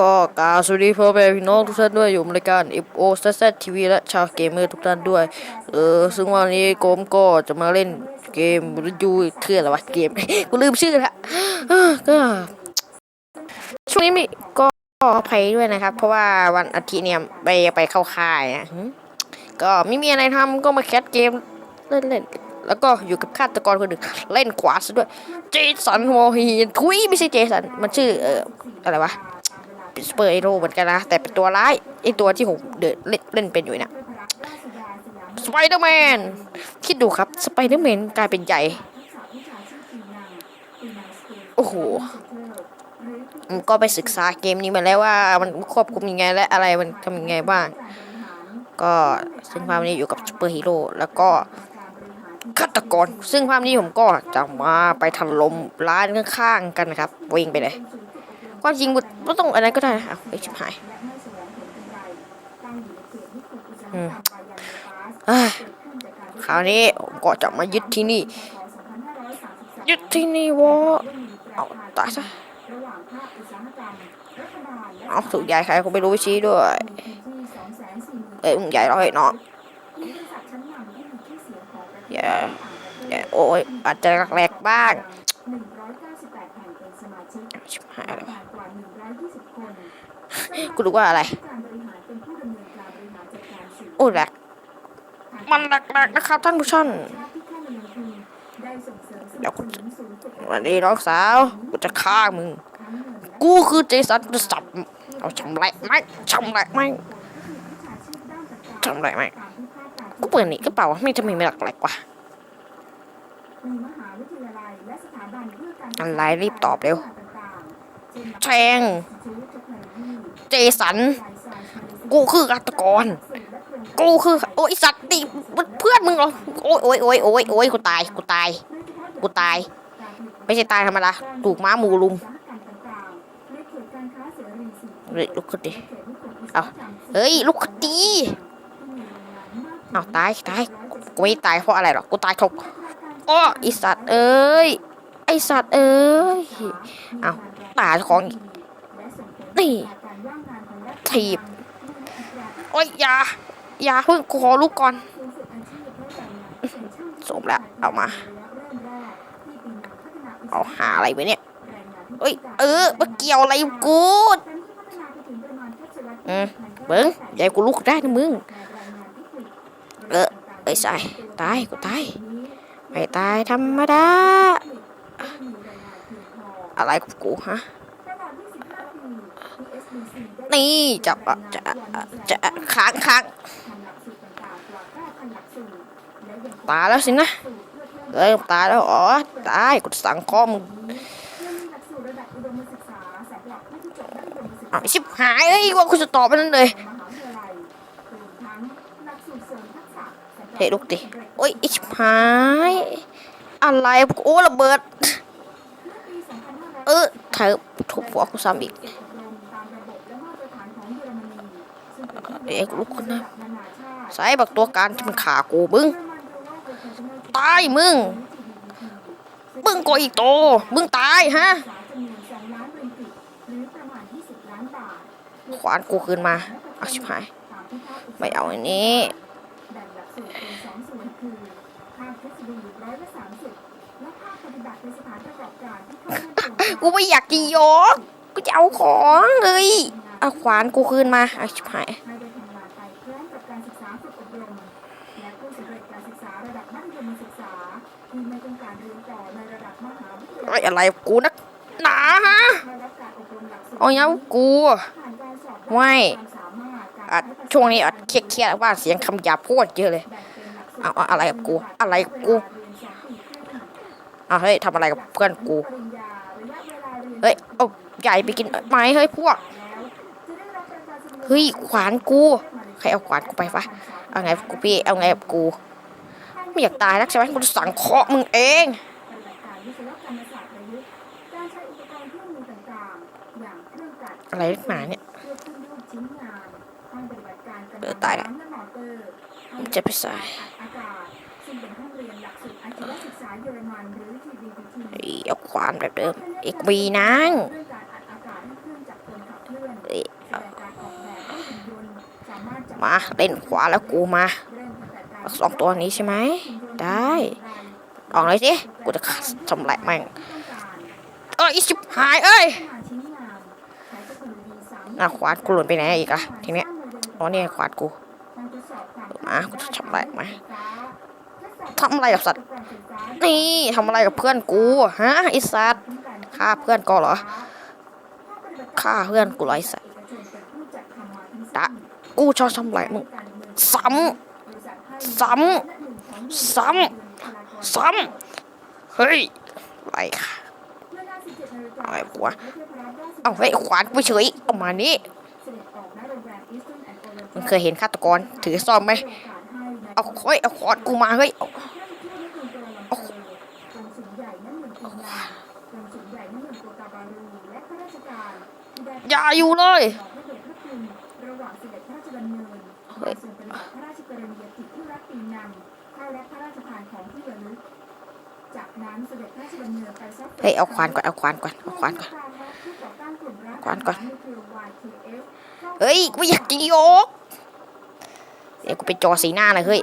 ก็กล่าวสวัสดีพ่อแม่พี่น้องทุกท่านด้วยอยู่ในรายการ f o z z TV และชาวเกมเมอร์ทุกท่านด้วย เออซึ่งวันนี้โกมก็จะมาเล่นเกมยูคืออะไรวะเกม กูลืมชื่อละก็ช่วงนี้มีก็ขออภัยด้วยนะครับ เพราะว่าวันอาทิตย์เนี่ยไปไปเข้าค่ายอะก็ไม่มีอะไรทำก็มาแคสเกมเล่นเล่นๆ แล้วก็อยู่กับฆาตกรคนหนึ่งเล่นขวาซะด้วย เจสันวอฮีนทุยไม่ใช่เจสัน มันชื่อเอ่ออะไรวะเป็นสเปอร์ไอโร่เหมือนกันนะ แต่เป็นตัวร้ายไอตัวที่ผมเดินเล่นเล่นเป็นอยู่เนี่ยสไปเดอร์แมน คิดดูครับ สไปเดอร์แมนกลายเป็นใหญ่ โอ้โหก็ไปศึกษาเกมนี้มาแล้วว่ามันควบคุมยังไงและอะไรมันทำยังไงบ้าง ก็ซึ่งภาพนี้อยู่กับซูเปอร์ฮีโร่แล้วก็ ฆาตกร ซึ่งภาพนี้ผมก็จะมาไปถล่มร้านข้างๆกันนะครับวิ่งไปเลยความจริงก็ต้องอะไรก็ได้นะไอ้ชิบหายอืมเอ้ยคราวนี้ผมก็จะมายึดที่นี่ ยึดที่นี่วะเอาตายซะเอาถูกยายใครคงไม่รู้วิชีด้วย เอ้ยมึงใหญ่เราให้น้อง อย่าอย่าโอ้ยอาจจะแหลกๆบ้างชิบหายเลยวะกูรู้ว่าอะไรโอ้ยแหลกมันแหลกๆนะครับท่านผู้ชมเดี๋ยวกูวันนี้น้องสาวกูจะฆ่ามึง กูคือเจสันจะสับเอาชำแหละไหมชำแหละไหมชำแหละไหม กูเปิดนี่ก็เปล่าวะไม่จะมีไม่หลักแหลกวะอะไรรีบตอบเร็วแทงเจสัน กูคือฆาตกร กูคือ โอ้ยสัตว์ดิเพื่อนมึงเหรอ โอ้ยโอ้ยโอ้ยโอ้ยโอ้ยกูตาย กูตาย กูตาย ไม่ใช่ตายธรรมดา ถูกม้าหมูลุมเฮ้ยลุกขึ้นดิ เอาเฮ้ยลุกขึ้นดิ เอาตายตายกูไม่ตายเพราะอะไรหรอกกูตายถกอ้อไอสัตว์เอ้ยไอสัตว์เอ้ยเอาตาของอีกนี่ถีบโอ้ยยายาเพิ่งขอลุกก่อนสมแล้วเอามาเอาหาอะไรไปเนี่ยเอ้ยเออมาเกี่ยวอะไรกูอืมเบิ้งยายกูลุกได้นะมึง เออไอ้สายตายกูตายไม่ตายธรรมดา อะไรกับกูฮะ นี่จับอะจะจะค้างค้างตายแล้วสินะเริ่มตายแล้วอ๋อตายกูสั่งข้อมอ้าวชิบหายเอ้ยว่ากูจะตอบไปนั่นเลย เฮ้ยลุกดิ โอ้ยอิชิบหายอะไร โอ้ระเบิด เออเธอทุบหัวกูซ้ำอีกเดี๋ยวกูลุกขึ้นนะสายบักตัวการที่มันขากูมึง ตายมึง มึงก็อีกโต มึงตายฮะ ขวานกูคืนมาเอาชิบหาย ไม่เอาอันนี้ กูไม่อยากจะยกกูจะเอาของเลยเอาขวานกูคืนมาเอาชิบหายไอ้อะไรกูนักหนาฮะเอาเงี้ยกูไม่อัดช่วงนี้อัดเครียดๆว่าเสียงคำหยาบพูดเยอะเลยเอาอะไรกับกู อะไรกับกูเอาเฮ้ยทำอะไรกับเพื่อนกู เฮ้ยเอาใหญ่ไปกินไม้เฮ้ยพวกเฮ้ยขวานกูใครเอาขวานกูไปวะเอาไงกูพี่เอาไงกับกูไม่อยากตายนักใช่ไหมกูสั่งเคาะมึงเองอะไรนักหนาเนี่ยเออตายละจะไปใส่เฮ้ยเอาขวานแบบเดิม เอกวีนางมาเล่นขวาแล้วกูมาสองตัวนี้ใช่ไหม ได้ออกเลยสิ กูจะทำลายแม่งเอ้ยชิบหายเอ้ยน่าขวานกูหล่นไปไหนอีกอะทีเนี้ยอ๋อเนี่ยขวานกูมากูจะทำอะไรมาทำอะไรกับสัตว์ นี่ทำอะไรกับเพื่อนกู ฮะไอสัตว์ ฆ่าเพื่อนก็เหรอฆ่าเพื่อนกูเหรอไอสัตว์ดะกูชอบทำไรมึงซ้ำซ้ำซ้ำซ้ำเฮ้ยไรค่ะอะไรวะเอาเฮ้ยขวานกูเฉยเอามานี่มึงเคยเห็นฆาตกรถือซ่อมไหมเอาเฮ้ยเอาขวานกูมาเฮ้ยเอาเอา อย่าอยู่เลยเฮ้ยเอาควานก่อนเอาควานก่อนเอาควานก่อนควานก่อนเฮ้ยกูอยากจะยกเดี๋ยวกูไปจอสีหน้าเลยเฮ้ย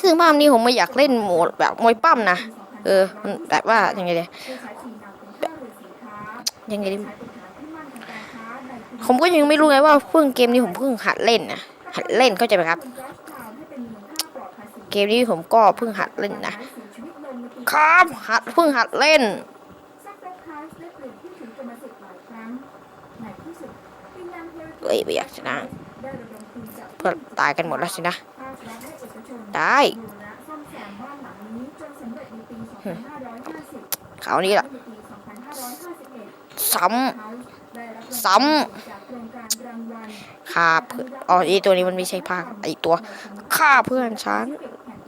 คือมามนี้ผมไม่อยากเล่นโหมดแบบมวยปั้มนะเออมันแบบว่ายังไงเดีย ยังไงดีผมก็ยังไม่รู้ไงว่าเพิ่งเกมนี้ผมเพิ่งหัดเล่นนะหัดเล่นเข้าใจไหมครับ เกมนี้ผมก็เพิ่งหัดเล่นนะครับหัดเพิ่งหัดเล่นเฮ้ยไม่อยากชนะเพื่อนตายกันหมดแล้วสินะได้ครานี้ล่ะ ซ้ำซ้ำฆ่าเพื่อนอ๋อไอตัวนี้มันไม่ใช่ภาคไอตัวฆ่าเพื่อนฉัน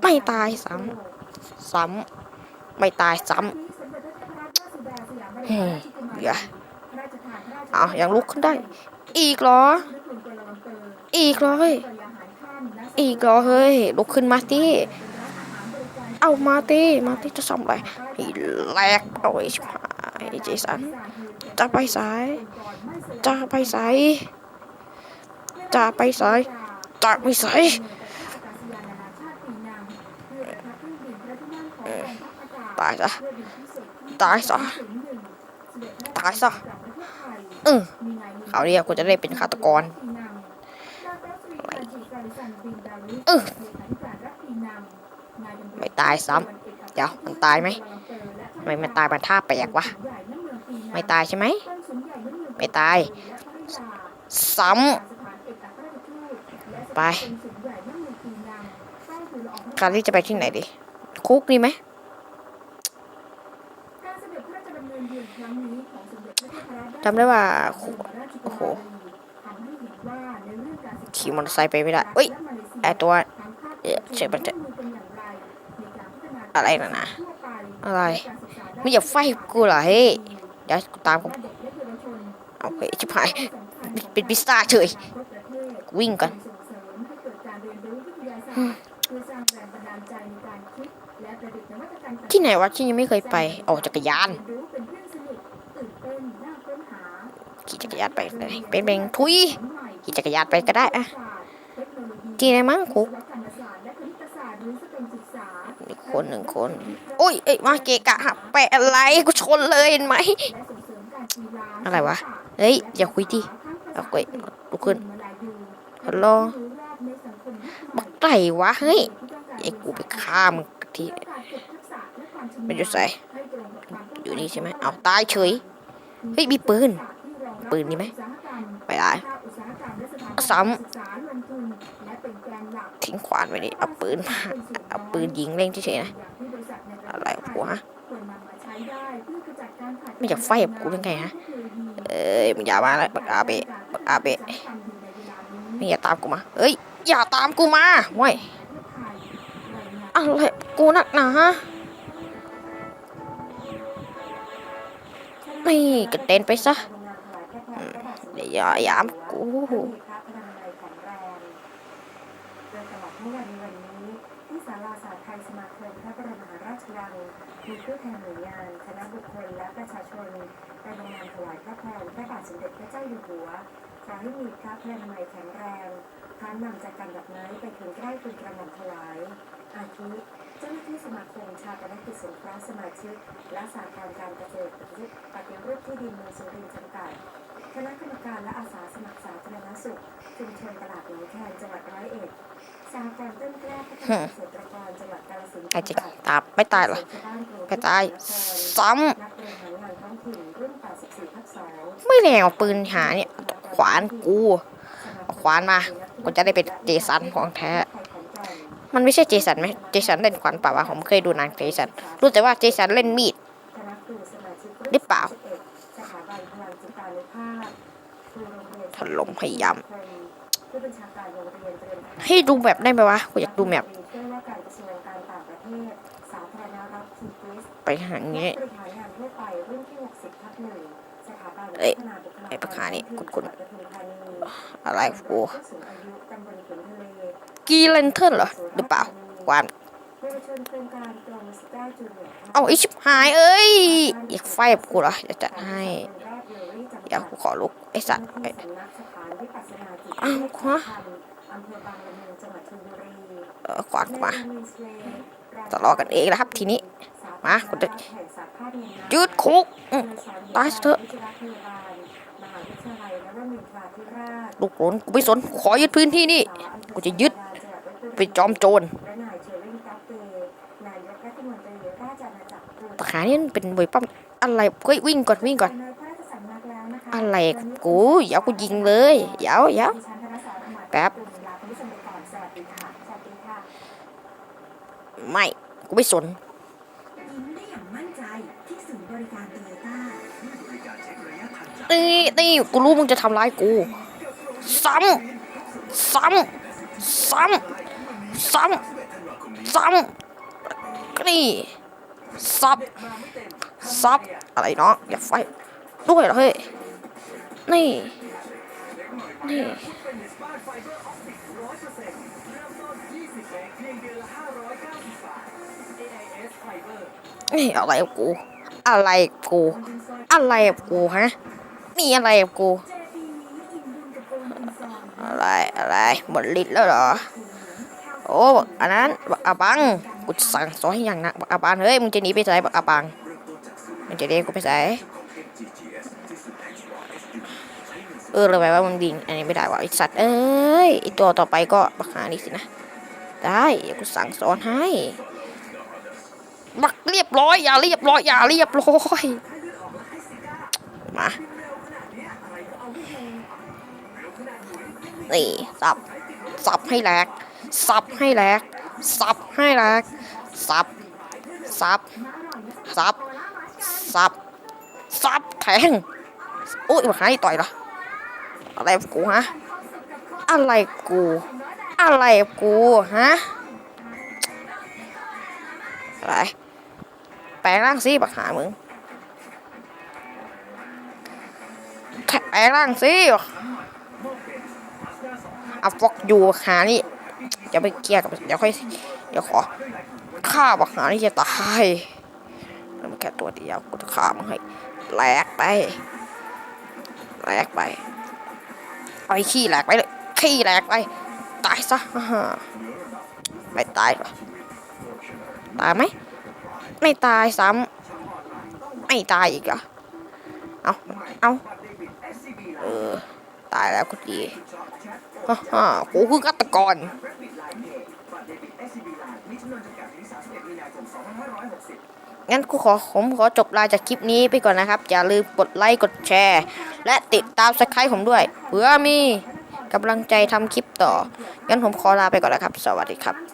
ไม่ตายซ้ำซ้ำไม่ตายซ้ำเฮ้ยเดี๋ยวเอายังลุกขึ้นได้ อีกเหรอ อีกเหรอเฮ้ยอีกเหรอเฮ้ยลุกขึ้นมาตีเอามาตีมาตีจะซ่อมอะไรแหลกเอาไอ้ชิบหายเจสัน จะไปสายจะไปสายจะไปสายจะไปสายตายซะตายซะตายซะเออเขาเรียกกูจะได้เป็นฆาตกรเออไม่ตายซ้ำเดี๋ยวมันตายไหมไม่มันตายมันท่าแปลกวะ ไม่ตายใช่ไหม ไม่ตาย ซ้ำไปคราวนี้จะไปที่ไหนดี คุกดีไหมจำได้ว่า โอ้โหขี่มอเตอร์ไซค์ไปไม่ได้เอ้ย ไอตัวเอ่อใช่มันจะอะไรนะนะอะไร ไม่อยากไฟกูเหรอเฮ้ เดี๋ยวกูตามกูเอาเฮ้ยชิบหายเป็นพิซซ่าเฉยวิ่งก่อนที่ไหนวะที่ยังไม่เคยไปออกจักรยานขี่จักรยานไปเลยเป็นเบงทุยขี่จักรยานไปก็ได้อะที่ไหนมั้งคุกอีก คนหนึ่งคน โอ้ย เอ้ยมาเกะกะหักแปะอะไรกูชนเลยเห็นไหม อะไรวะ เฮ้ย อย่าคุยดิเอาไปลุกขึ้นฮัลโหลบักไก่วะ เฮ้ยไอ้กูไปฆ่ามึงทีมันอยู่ใส่อยู่นี่ใช่ไหมเอาตายเฉย เฮ้ย มีปืน ปืนนี่ไหมไปได้ซ้ำทิ้ งขวานไว้ดิเอาปืนมาเอาปืนยิงเล่งเฉยๆนะอะไรวะไม่อยากไฟกับกูยังไงฮะเอ้ยมึงอย่ามาเลยบักอาเบะบักอาเบะไม่อย่าตามกูมาเอ้ยอย่าตามกูมาว้ยอะไรกูนักหนาไม่กระเด็นไปซะอืมเดี๋ยวอย่ายามกู โดยตลอดเมื่อวันวันนี้ที่ศาลาสาไทยสมาคมพระบรมมหาราชวัง มีผู้แทนหน่วยงานคณะบุคคลและประชาชนไปลงนามถวายพระพรพระบาทสมเด็จพระเจ้าอยู่หัวขอให้มีพระพลานามัยแข็งแรงท่านนำจากการแบบนั้ไปถึงใกล้คุณกระหม่อมถวาย อาทิเจ้าหน้าที่สมาคมชาปนกิจสงเคราะห์สมาชิกและสากรการเกษตรปฏิรูปปฏิรูปที่ดินเมืองสุรินทร์จำกัด คณะกรรมการและอาสาสมัครสาธารณสุขชุมชนตลาดหนองแคนจังหวัดร้อยเอ็ดสหกรณ์ต้นกล้าพัฒนาเกษตรกรจังหวัดกาฬสินธุ์ไอ้จะจำกัดตามไม่ตายเหรอไม่ตายซ้นักบริหารงานท้องถิ่นรุ่น84ทับ2ำไม่แน่เอาปืนหาเนี่ย ขวานกูเอาขวานมากูจะได้เป็นเจสันของแท้ มันไม่ใช่เจสันไหมเจสันเล่นขวานเปล่าวะผมเคยดูหนังเจสัน รู้แต่ว่าเจสันเล่นมีดคณะครูสมาชิกหรือเปล่า ถล่มพยายามผู้บัญชาการโรงเรียนเตรียมทหารให้ดูแบบได้ไหมวะกูอยากดูแมปช่วยว่าการกระทรวงการต่างประเทศสาธารณรัฐทีกริสไปหาอย่างงี้นักบริหารงานทั่วไปรุ่นที่60ทับหนึ่งสถาบันเอ้ยพัฒนาบุคลากรไอ้ปากกานี่ท้องถิ่คุ้นๆจังหวัดปทุมธานีอะไรกูผู้สูงอายุตำบลขุนทะเลกีเลนเทิร์นเหรอหรือเปล่าขวานเยาวชนโครงการโปรโมสก้าจูเนียร์เอาไอชิบหายเอ้ยอยากไฟกับกูเหรอจะจัดให้เดี๋ยวกูขอลุกไอสัตว์ไอ้อ้าวขวาเออขวานกูมาทะเลาะกันเองแล้วครับทีนี้ มากูจะยืดคุกอืมตายเถอะลูกหลนกูไม่สนขอยึดพื้นที่นี่ กูจะยึดไปจอมโจรทหารนี่มันเป็นมวยปั้มอะไรเฮ้ยวิ่งก่อนวิ่งก่อน อะไรกูอย่ากูยิงเลยเดี๋ยวเดี๋ยวแป๊บไม่ กูไม่สนยิ้มได้อย่างมั่นใจที่นี่กูรู้มึงจะทำร้ายกู ซ้ำ ซ้ำ ซ้ำ ซ้ำ ซ้ำนี่ซับ ซับ อะไรเนาะอย่าไฟด้วยเหรอเฮ้ย นี่ นี่ นี่อะไรกับกู อะไรกับกู อะไรกับกูฮะนี่อะไรกับกู อะไรอะไรหมดฤทธิ์แล้วเหรอ โอ้อันนั้นบักอาบัง กูจะสั่งสอนให้อย่างหนักบักอาบังเฮ้ยมึงจะหนีไปไหนบักอาบังมึงจะเรียกกูไปไหน เออเลยไปว่ามึงดิงอันนี้ไม่ได้ว่ะไอสัตว์เอ้ยไอตัวต่อไปก็บักหานี่สินะ ได้เดี๋ยวกูสั่งสอนให้บักเรียบร้อยอย่าเรียบร้อยอย่าเรียบร้อยมานี่สับสับให้แหลกสับให้แหลกสับให้แหลกสับสับสับสับสับแทงอุ้ยมาหาไอ้ต่อยเหรอ อะไรกูฮะ อะไรกู อะไรกูฮะ อะไร แปลงร่างสิบักหามึง แปลงร่างสิเอาฟอกอยู่หานี่จะไปเกลียร์กับเดี๋ยวค่อยเดี๋ยวขอฆ่าบักหานี่จะตายแล้วมันแค่ตัวเดียวกูจะฆ่ามันให้แหลกไปแหลกไป อาไอ้ขี้แหลกไปเลยขี้แหลกไปตายซะไม่ตายหรอตายไหมไม่ตายซ้ำไม่ตายอีกเหรอเอาเอาเออตายแล้วก็ดีฮ่าฮ่ากูคือฆาตกรงั้นกูขอผมขอจบรายจากคลิปนี้ไปก่อนนะครับ อย่าลืมกดไลค์กดแชร์ และติดตามสไครต์ผมด้วยเพื่อมีกำลังใจทำคลิปต่อ งั้นผมขอลาไปก่อนแล้วครับ สวัสดีครับ